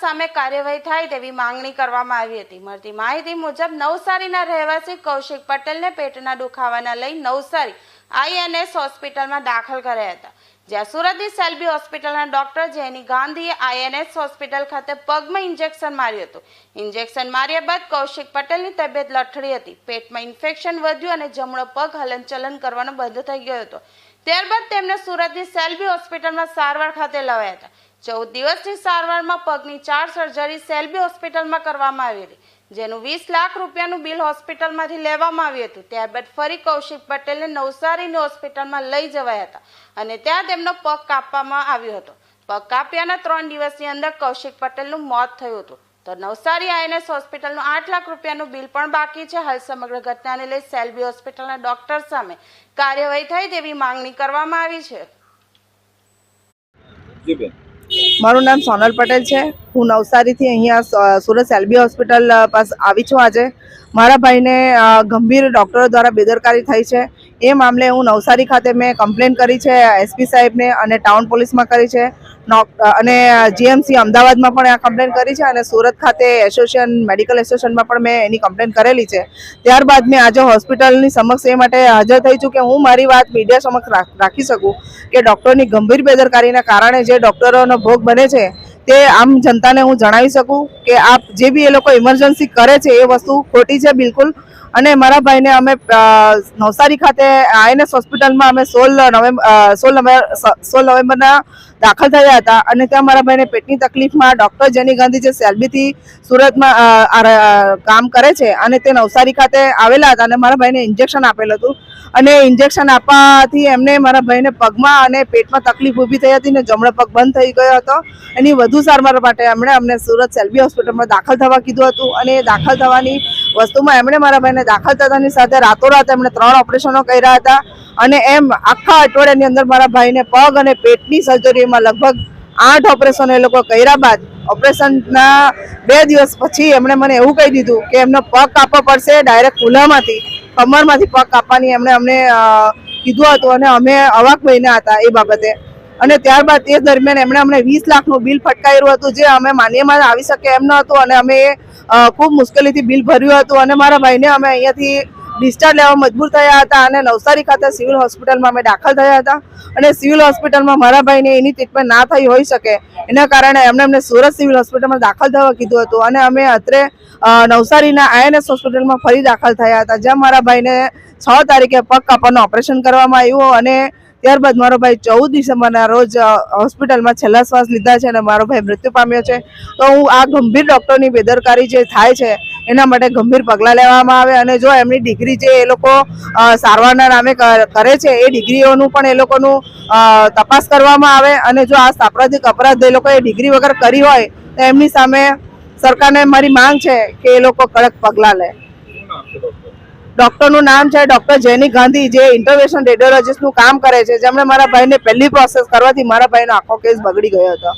સામે કાર્યવાહી થાય તેવી માંગણી કરવામાં આવી હતી. મળતી માહિતી મુજબ નવસારીના રહેવાસી કૌશિક પટેલને પેટના દુખાવાના લઈ નવસારી આઈએનએસ હોસ્પિટલમાં દાખલ કર્યા હતા. જ્યાં સુરતની સેલ્બી હોસ્પિટલના ડોક્ટર જેની ગાંધીએ આઈએનએસ હોસ્પિટલ ખાતે પગમાં ઇન્જેક્શન માર્યું હતું. ઇન્જેક્શન માર્યા બાદ કૌશિક પટેલની તબિયત લથડી હતી. પેટમાં ઇન્ફેક્શન વધ્યું અને જમણો પગ હલનચલન કરવાનો બંધ થઈ ગયો હતો. ત્યારબાદ તેમને સુરતની સેલ્બી હોસ્પિટલમાં સારવાર ખાતે લવાયા હતા. ચૌદ દિવસની સારવારમાં પગની ચાર સર્જરી સેલ્બી હોસ્પિટલમાં કરવામાં આવી હતી, જેનું વીસ લાખ રૂપિયાનું બિલ હોસ્પિટલમાંથી લેવામાં આવ્યું હતું. ત્યારબાદ ફરી કૌશિક પટેલને નવસારીની હોસ્પિટલમાં લઈ જવાયા હતા અને ત્યાં તેમનો પગ કાપવામાં આવ્યો હતો. પગ કાપ્યાના ત્રણ દિવસની અંદર કૌશિક પટેલનું મોત થયું હતું. તો નવસારી આઈએનએસ હોસ્પિટલનું આઠ લાખ રૂપિયાનું બિલ પણ બાકી છે. હાલ સમગ્ર ઘટનાને લઈ સેલ્બી હોસ્પિટલના ડોક્ટર સામે કાર્યવાહી થાય તેવી માંગણી કરવામાં આવી છે. મારું નામ સોનલ પટેલ છે. હું નવસારીથી અહીંયા સુરત સેલ્બી હોસ્પિટલ પાસે આવી છું આજે. મારા ભાઈને ગંભીર ડૉક્ટરો દ્વારા બેદરકારી થઈ છે. એ મામલે હું નવસારી ખાતે મેં કમ્પ્લેન કરી છે એસપી સાહેબને અને ટાઉન પોલીસમાં કરી છે. અને જીએમસી અમદાવાદમાં પણ આ કમ્પ્લેન કરી છે અને સુરત ખાતે એસોસિએશન, મેડિકલ એસોસિએશનમાં પણ મેં એની કમ્પ્લેન કરેલી છે. ત્યારબાદ મેં આજે હોસ્પિટલની સમક્ષ એ માટે હાજર થઈ છું કે હું મારી વાત મીડિયા સમક્ષ રાખી શકું કે ડૉક્ટરની ગંભીર બેદરકારીના કારણે જે ડૉક્ટરોનો ભોગ બને છે તે આમ જનતાને હું જણાવી શકું કે આપ જે બી એ લોકો ઇમરજન્સી કરે છે એ વસ્તુ ખોટી છે બિલકુલ. અને મારા ભાઈને અમે નવસારી ખાતે આઈએનએસ હોસ્પિટલમાં અમે સોળ નવેમ્બર સોળ નવેમ્બર સોળ નવેમ્બરના દાખલ થયા હતા અને ત્યાં મારા ભાઈને પેટની તકલીફમાં ડૉક્ટર જેની ગાંધી જે સેલ્બીથી સુરતમાં કામ કરે છે અને તે નવસારી ખાતે આવેલા હતા અને મારા ભાઈને ઇન્જેક્શન આપેલું હતું. અને ઇન્જેક્શન આપવાથી એમને મારા ભાઈને પગમાં અને પેટમાં તકલીફ ઊભી થઈ હતી ને જમણો પગ બંધ થઈ ગયો હતો. એની વધુ સારવાર માટે એમણે અમને સુરત સેલ્બી હોસ્પિટલમાં દાખલ થવા કીધું હતું અને દાખલ થવાની વસ્તુમાં એમણે મારા ભાઈને દાખલ થતાની સાથે રાતોરાત એમણે ત્રણ ઓપરેશનો કર્યા હતા અને એમ આખા અઠવાડિયાની અંદર મારા ભાઈને પગ અને પેટની સર્જરીમાં લગભગ આઠ ઓપરેશન એ લોકો કર્યા બાદ ઓપરેશનના બે દિવસ પછી એમણે મને એવું કહી દીધું કે એમનો પગ કાપવો પડશે ડાયરેક્ટ ખુલ્લામાંથી, કમરમાંથી પગ કાપવાની એમણે અમને કીધું હતું અને અમે અવાક મહિના હતા એ બાબતે. અને ત્યારબાદ તે દરમિયાન એમણે અમને વીસ લાખનું બિલ ફટકાર્યું હતું, જે અમે માન્યમાં આવી શકે એમ ન હતું અને અમે ખૂબ મુશ્કેલીથી બિલ ભર્યું હતું અને મારા ભાઈને અમે અહીંયાથી ડિસ્ચાર્જ લેવા મજબૂર થયા હતા અને નવસારી ખાતે સિવિલ હોસ્પિટલમાં અમે દાખલ થયા હતા. અને સિવિલ હોસ્પિટલમાં મારા ભાઈને એની ટ્રીટમેન્ટ ના થઈ હોઈ શકે, એના કારણે એમને અમને સુરત સિવિલ હોસ્પિટલમાં દાખલ થવા કીધું હતું અને અમે અત્રે નવસારીના આઈએનએસ હોસ્પિટલમાં ફરી દાખલ થયા હતા, જ્યાં મારા ભાઈને છ તારીખે પગ કાપવાનું ઓપરેશન કરવામાં આવ્યું અને ત્યારબાદ મારો ભાઈ ચૌદ ડિસેમ્બરના રોજ હોસ્પિટલમાં છેલ્લા શ્વાસ લીધા છે અને મારો ભાઈ મૃત્યુ પામ્યો છે. તો હું આ ગંભીર ડૉક્ટરની બેદરકારી જે થાય છે, એના માટે ગંભીર પગલાં લેવામાં આવે અને જો એમની ડિગ્રી જે એ લોકો સારવારના નામે કરે છે, એ ડિગ્રીઓનું પણ એ લોકોનું તપાસ કરવામાં આવે અને જો આ સાંપ્રદાયિક અપરાધ એ લોકોએ ડિગ્રી વગર કરી હોય, તો એમની સામે સરકારને મારી માંગ છે કે એ લોકો કડક પગલાં લે. ડૉક્ટરનું નામ છે, ડૉક્ટર જેની ગાંધી જે ઇન્ટરવેશન રેડિયોલોજીસ્ટનું કામ કરે છે, જેમણે મારા ભાઈને પહેલી પ્રોસેસ કરવાથી મારા ભાઈનો આખો કેસ બગડી ગયો હતો.